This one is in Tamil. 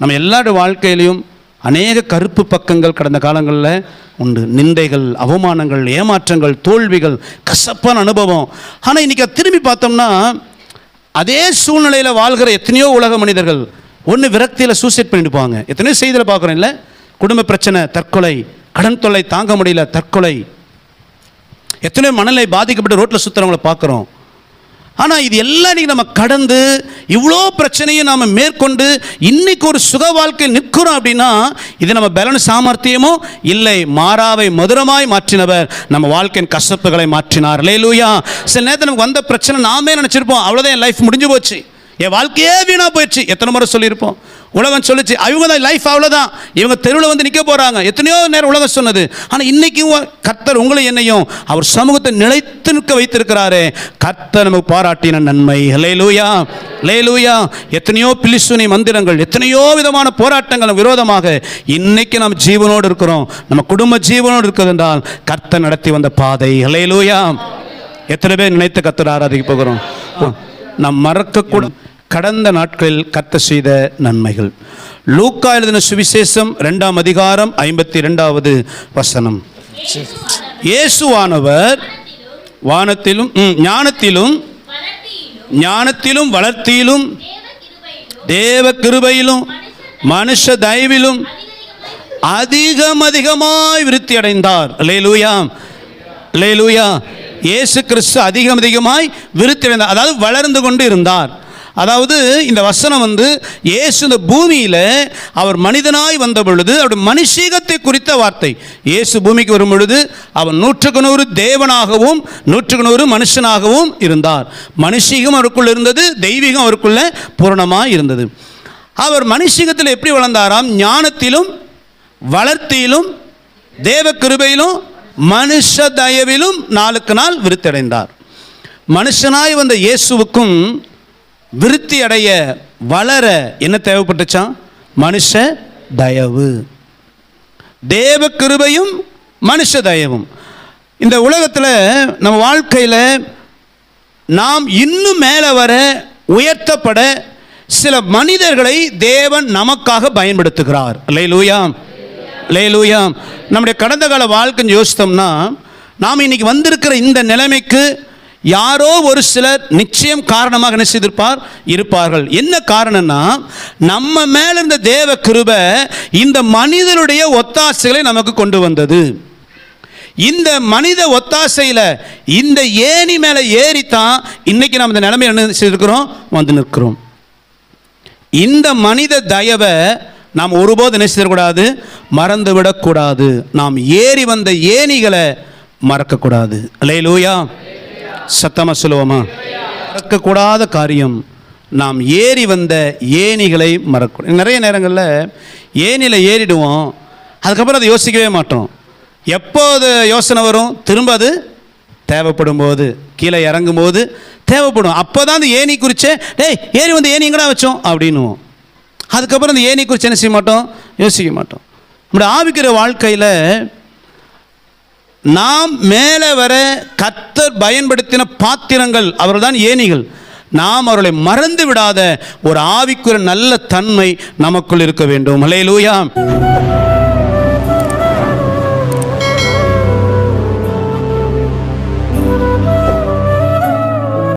நம்ம எல்லாரோட வாழ்க்கையிலையும் அநேக கருப்பு பக்கங்கள் கடந்த காலங்களில் உண்டு. நிந்தைகள் அவமானங்கள் ஏமாற்றங்கள் தோல்விகள் கசப்பான அனுபவம். ஆனால் இன்றைக்கி அதை திரும்பி பார்த்தோம்னா அதே சூழ்நிலையில் வாழ்கிற எத்தனையோ உலக மனிதர்கள் ஒன்று விரக்தியில் சூசைட் பண்ணிட்டுப்பாங்க எத்தனையோ செய்தியில் பார்க்குறோம் இல்லை? குடும்ப பிரச்சனை தற்கொலை கடன் தொல்லை தாங்க முடியல தற்கொலை. எத்தனையோ மனநிலை பாதிக்கப்பட்டு ரோட்டில் சுற்றுறவங்கள பார்க்குறோம். ஆனால் இது எல்லாம் இன்னைக்கு நம்ம கடந்து இவ்வளோ பிரச்சனையை நாம் மேற்கொண்டு இன்னைக்கு ஒரு சுக வாழ்க்கை நிற்கிறோம் அப்படின்னா இது நம்ம பலன் சாமர்த்தியமோ? இல்லை மாறாவை மதுரமாய் மாற்றினவர் நம்ம வாழ்க்கையின் கசப்புகளை மாற்றினார். லேலூயா சில நேரத்தில் நமக்கு வந்த பிரச்சனை நாமே நினச்சிருப்போம். அவ்வளோதான் என் லைஃப் முடிஞ்சு போச்சு. என் வாழ்க்கையே வீணாக போயிடுச்சு. எத்தனை முறை சொல்லியிருப்போம். உலகம் சொல்லிச்சு அவங்க தான் லைஃப் அவ்வளோதான் இவங்க தெருவில் வந்து நிற்க போகிறாங்க எத்தனையோ நேரம் உலகம் சொன்னது. ஆனால் இன்றைக்கும் கர்த்தர் உங்களை என்னையும் அவர் சமூகத்தை நிலைத்து நிற்க வைத்திருக்கிறாரே. கர்த்தர் நமக்கு பாராட்டின நன்மை. லேலூயா லேலூயா எத்தனையோ பிலிசுனி மந்திரங்கள் எத்தனையோ விதமான போராட்டங்கள் விரோதமாக இன்னைக்கு நாம் ஜீவனோடு இருக்கிறோம். நம்ம குடும்ப ஜீவனோடு இருக்கிறது என்றால் கர்த்தர் நடத்தி வந்த பாதை. லேலூயா எத்தனை பேர் நினைத்து கர்த்தர் ஆராதிக்க போகிறோம்? நாம் மறக்கக்கூடும் கடந்த நாட்களில் கத்த செய்த நன்மைகள். லூக்கா எழுதின சுவிசேஷம் ரெண்டாம் அதிகாரம் ஐம்பத்தி ரெண்டாவது வசனம். இயேசுவானவர் வானத்திலும் ம், ஞானத்திலும் ஞானத்திலும் வளர்த்தியிலும் தேவ கிருபையிலும் மனுஷ தயவிலும் அதிகம் அதிகமாய் விருத்தி அடைந்தார். லேலூயா லேலூயா இயேசு கிறிஸ்து அதிகம் அதிகமாய் விருத்தி அடைந்தார். அதாவது வளர்ந்து கொண்டு இருந்தார். அதாவது இந்த வசனம் வந்து இயேசு இந்த பூமியில் அவர் மனிதனாய் வந்த பொழுது அவருடைய மனுஷீகத்தை குறித்த வார்த்தை. இயேசு பூமிக்கு வரும் பொழுது அவர் நூற்றுக்கு நூறு தேவனாகவும் நூற்றுக்கு நூறு மனுஷனாகவும் இருந்தார். மனுஷீகம் அவருக்குள்ள இருந்தது தெய்வீகம் அவருக்குள்ள பூரணமாக இருந்தது. அவர் மனுஷீகத்தில் எப்படி வளர்ந்தாராம்? ஞானத்திலும் வளர்த்தியிலும் தேவ கிருபையிலும் மனுஷ தயவிலும் நாளுக்கு நாள் விருத்தடைந்தார். மனுஷனாய் வந்த இயேசுவுக்கும் விருத்தி அடைய வளர என்ன தேவைப்பட்டுச்சான் மனுஷ தயவு. தேவ கிருபையும் மனுஷ தயவும். இந்த உலகத்தில் நம்ம வாழ்க்கையில் நாம் இன்னும் மேலே வர உயர்த்தப்பட சில மனிதர்களை தேவன் நமக்காக பயன்படுத்துகிறார். லேலூயா லேலூயா நம்முடைய கடந்த கால வாழ்க்கைன்னு யோசித்தோம்னா நாம் இன்னைக்கு வந்திருக்கிற இந்த நிலைமைக்கு யாரோ ஒரு சிலர் நிச்சயம் காரணமாக என்ன செய்திருப்பார்? இருப்பார்கள். என்ன காரணம்னா நம்ம மேல இருந்த தேவ கிருப இந்த மனிதனுடைய ஒத்தாசைகளை நமக்கு கொண்டு வந்தது. இந்த மனித ஒத்தாசையில் இந்த ஏணி மேலே ஏறித்தான் இன்னைக்கு நம்ம இந்த நிலைமை என்ன செய்திருக்கிறோம்? வந்து நிற்கிறோம். இந்த மனித தயவை நாம் ஒருபோது என்ன செய்யக்கூடாது? மறந்து விடக்கூடாது நாம் ஏறி வந்த ஏணிகளை மறக்கக்கூடாது. அல்லே லூயா சத்தமாக சொல்லுவோமா? மறக்கக்கூடாத காரியம். நாம் ஏறி வந்த ஏணிகளை மறக்கணும் நிறைய நேரங்களில் ஏணியில் ஏறிடுவோம். அதுக்கப்புறம் அதை யோசிக்கவே மாட்டோம். எப்போ அது யோசனை வரும்? திரும்ப அது தேவைப்படும் போது. கீழே இறங்கும் போது தேவைப்படும். அப்போ தான் அந்த ஏணி குறிச்சே டேய் ஏறி வந்து ஏணி எங்கடா வச்சோம்? அப்படின்னுவோம். அதுக்கப்புறம் அந்த ஏணி குறித்து என்ன செய்ய மாட்டோம்? யோசிக்க மாட்டோம். நம்முடைய ஆவிக்கிற வாழ்க்கையில் நாம் மேலே வர கத்தர் பயன்படுத்தின பாத்திரங்கள் அவர்தான் ஏணிகள். நாம் அவர்களை மறந்து விடாத ஒரு ஆவிக்குற நல்ல தன்மை நமக்குள் இருக்க வேண்டும். ஹலே